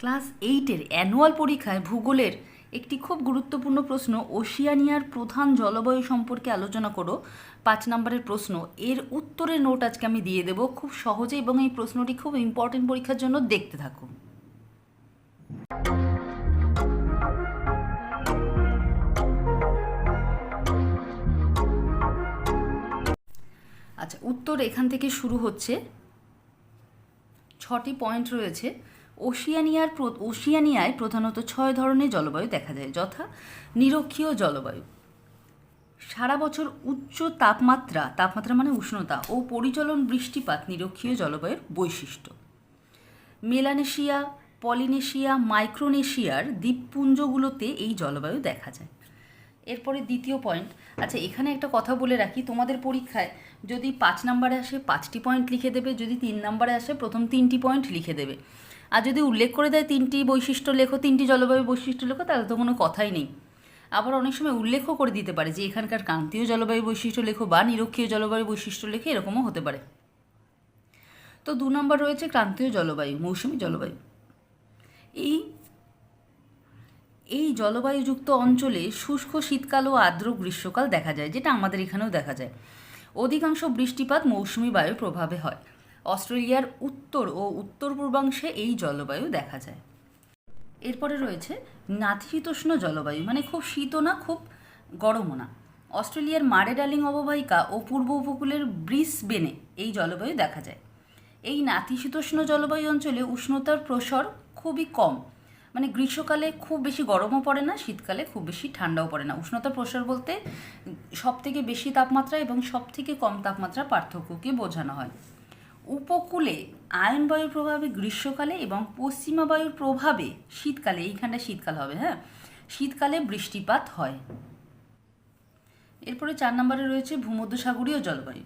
Class এইটের annual পরীক্ষায় ভূগোলের একটি খুব গুরুত্বপূর্ণ প্রশ্ন ওশিয়ানিয়ার প্রধান জলবায়ু সম্পর্কে আলোচনা করো। পাঁচ নম্বরের প্রশ্ন, এর উত্তরের নোট আজকে আমি দিয়ে দেবো। খুব সহজে এবং এই প্রশ্নটি খুব ইম্পর্টেন্ট পরীক্ষার জন্য দেখতে থাকো। আচ্ছা উত্তর এখান থেকে শুরু হচ্ছে। ছটি পয়েন্ট রয়েছে। ওশিয়ানিয়ার ওশিয়ানিয়ায় প্রধানত ছয় ধরনের জলবায়ু দেখা যায়, যথা নিরক্ষীয় জলবায়ু। সারা বছর উচ্চ তাপমাত্রা তাপমাত্রা মানে উষ্ণতা ও পরিচলন বৃষ্টিপাত নিরক্ষীয় জলবায়ুর বৈশিষ্ট্য। মেলানেশিয়া, পলিনেশিয়া, মাইক্রোনেশিয়ার দ্বীপপুঞ্জগুলোতে এই জলবায়ু দেখা যায়। এরপরে দ্বিতীয় পয়েন্ট। আচ্ছা এখানে একটা কথা বলে রাখি, তোমাদের পরীক্ষায় যদি পাঁচ নম্বরে আসে পাঁচটি পয়েন্ট লিখে দেবে, যদি তিন নম্বরে আসে প্রথম তিনটি পয়েন্ট লিখে দেবে। আর যদি উল্লেখ করে দেয় তিনটি বৈশিষ্ট্য লেখো, তিনটি জলবায়ু বৈশিষ্ট্য লেখো, তাহলে তো কোনো কথাই নেই। আবার অনেক সময় উল্লেখও করে দিতে পারে যে এখানকার ক্রান্তীয় জলবায়ু বৈশিষ্ট্য লেখো বা নিরক্ষীয় জলবায়ু বৈশিষ্ট্য লেখে এরকমও হতে পারে। তো দু নম্বর রয়েছে ক্রান্তীয় জলবায়ু, মৌসুমী জলবায়ু। এই এই জলবায়ুযুক্ত অঞ্চলে শুষ্ক শীতকাল ও আর্দ্র গ্রীষ্মকাল দেখা যায়, যেটা আমাদের এখানেও দেখা যায়। অধিকাংশ বৃষ্টিপাত মৌসুমি বায়ুর প্রভাবে হয়। অস্ট্রেলিয়ার উত্তর ও উত্তর পূর্বাংশে এই জলবায়ু দেখা যায়। এরপরে রয়েছে নাতিশীতোষ্ণ জলবায়ু মানে খুব শীতও না, খুব গরমও না। অস্ট্রেলিয়ার মারে ডার্লিং অববাহিকা ও পূর্ব উপকূলের ব্রিসবেনে এই জলবায়ু দেখা যায়। এই নাতিশীতোষ্ণ জলবায়ু অঞ্চলে উষ্ণতার প্রসর খুবই কম। মানে গ্রীষ্মকালে খুব বেশি গরমও পড়ে না, শীতকালে খুব বেশি ঠান্ডাও পড়ে না। উষ্ণতার প্রসার বলতে সব থেকে বেশি তাপমাত্রা এবং সব থেকে কম তাপমাত্রা পার্থক্যকে বোঝানো হয়। উপকূলে আয়ন বায়ুর প্রভাবে গ্রীষ্মকালে এবং পশ্চিমা বায়ুর প্রভাবে শীতকালে, এইখানটা শীতকাল হবে হ্যাঁ? শীতকালে বৃষ্টিপাত হয়। এরপরে চার নম্বরে রয়েছে ভূমধ্যসাগরীয় জলবায়ু।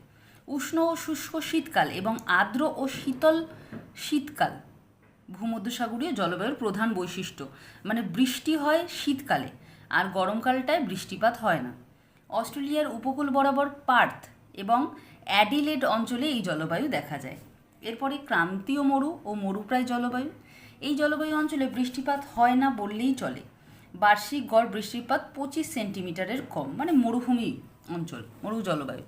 উষ্ণ ও শুষ্ক শীতকাল এবং আর্দ্র ও শীতল শীতকাল ভূমধ্যসাগরীয় জলবায়ুর প্রধান বৈশিষ্ট্য। মানে বৃষ্টি হয় শীতকালে, আর গরমকালটায় বৃষ্টিপাত হয় না। অস্ট্রেলিয়ার উপকূল বরাবর পার্থ এবং অ্যাডিলেড অঞ্চলে এই জলবায়ু দেখা যায়। এরপরে ক্রান্তীয় মরু ও মরুপ্রায় জলবায়ু। এই জলবায়ু অঞ্চলে বৃষ্টিপাত হয় না বললেই চলে। বার্ষিক গড় বৃষ্টিপাত পঁচিশ সেন্টিমিটারের কম মানে মরুভূমি অঞ্চল, মরু জলবায়ু।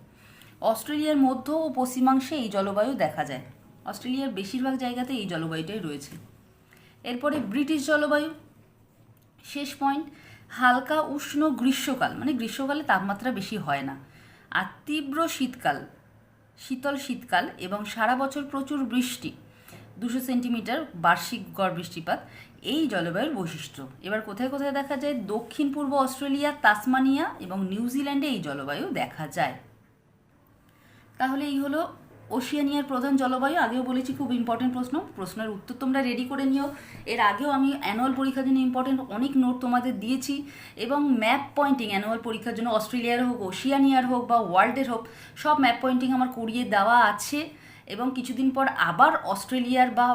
অস্ট্রেলিয়ার মধ্য ও পশ্চিমাংশে এই জলবায়ু দেখা যায়। অস্ট্রেলিয়ার বেশিরভাগ জায়গাতে এই জলবায়ুটাই রয়েছে। এরপরে ব্রিটিশ জলবায়ু। শেষ পয়েন্ট, হালকা উষ্ণ গ্রীষ্মকাল মানে গ্রীষ্মকালে তাপমাত্রা বেশি হয় না। আর তীব্র শীতকাল শীতল শীতকাল এবং সারা বছর প্রচুর বৃষ্টি, দুশো সেন্টিমিটার বার্ষিক গড় বৃষ্টিপাত, এই জলবায়ুর বৈশিষ্ট্য। এবার কোথায় কোথায় দেখা যায়? দক্ষিণ পূর্ব অস্ট্রেলিয়া, তাসমানিয়া এবং নিউজিল্যান্ডে এই জলবায়ু দেখা যায়। তাহলে এই হলো ওশিয়ানিয়ার প্রধান জলবায়ু, আগেও বলেছি খুব ইম্পর্টেন্ট প্রশ্ন। প্রশ্নের উত্তর তোমরা রেডি করে নিও। এর আগেও আমি অ্যানুয়াল পরীক্ষার জন্য ইম্পর্টেন্ট অনেক নোট তোমাদের দিয়েছি এবং ম্যাপ পয়েন্টিং অ্যানুয়াল পরীক্ষার জন্য অস্ট্রেলিয়ার হোক, ওশিয়ানিয়ার হোক বা ওয়ার্ল্ডের হোক, সব ম্যাপ পয়েন্টিং আমার করিয়ে দেওয়া আছে এবং কিছুদিন পর আবার অস্ট্রেলিয়ার বা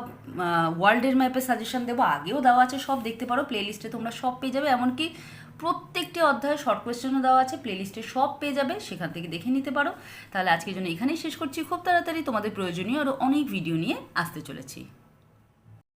ওয়ার্ল্ডের ম্যাপে সাজেশন দেবো, আগেও দেওয়া আছে, সব দেখতে পারো প্লেলিস্টে তোমরা সব পেয়ে যাবে। এমনকি প্রত্যেকটি অধ্যায়ে শর্ট কোয়েশ্চেনও দেওয়া আছে প্লেলিস্টে সব পেয়ে যাবে, সেখান থেকে দেখে নিতে পারো। তাহলে আজকের জন্য এখানেই শেষ করছি। খুব তাড়াতাড়ি তোমাদের প্রয়োজনীয় আরও অনেক ভিডিও নিয়ে আসতে চলেছি।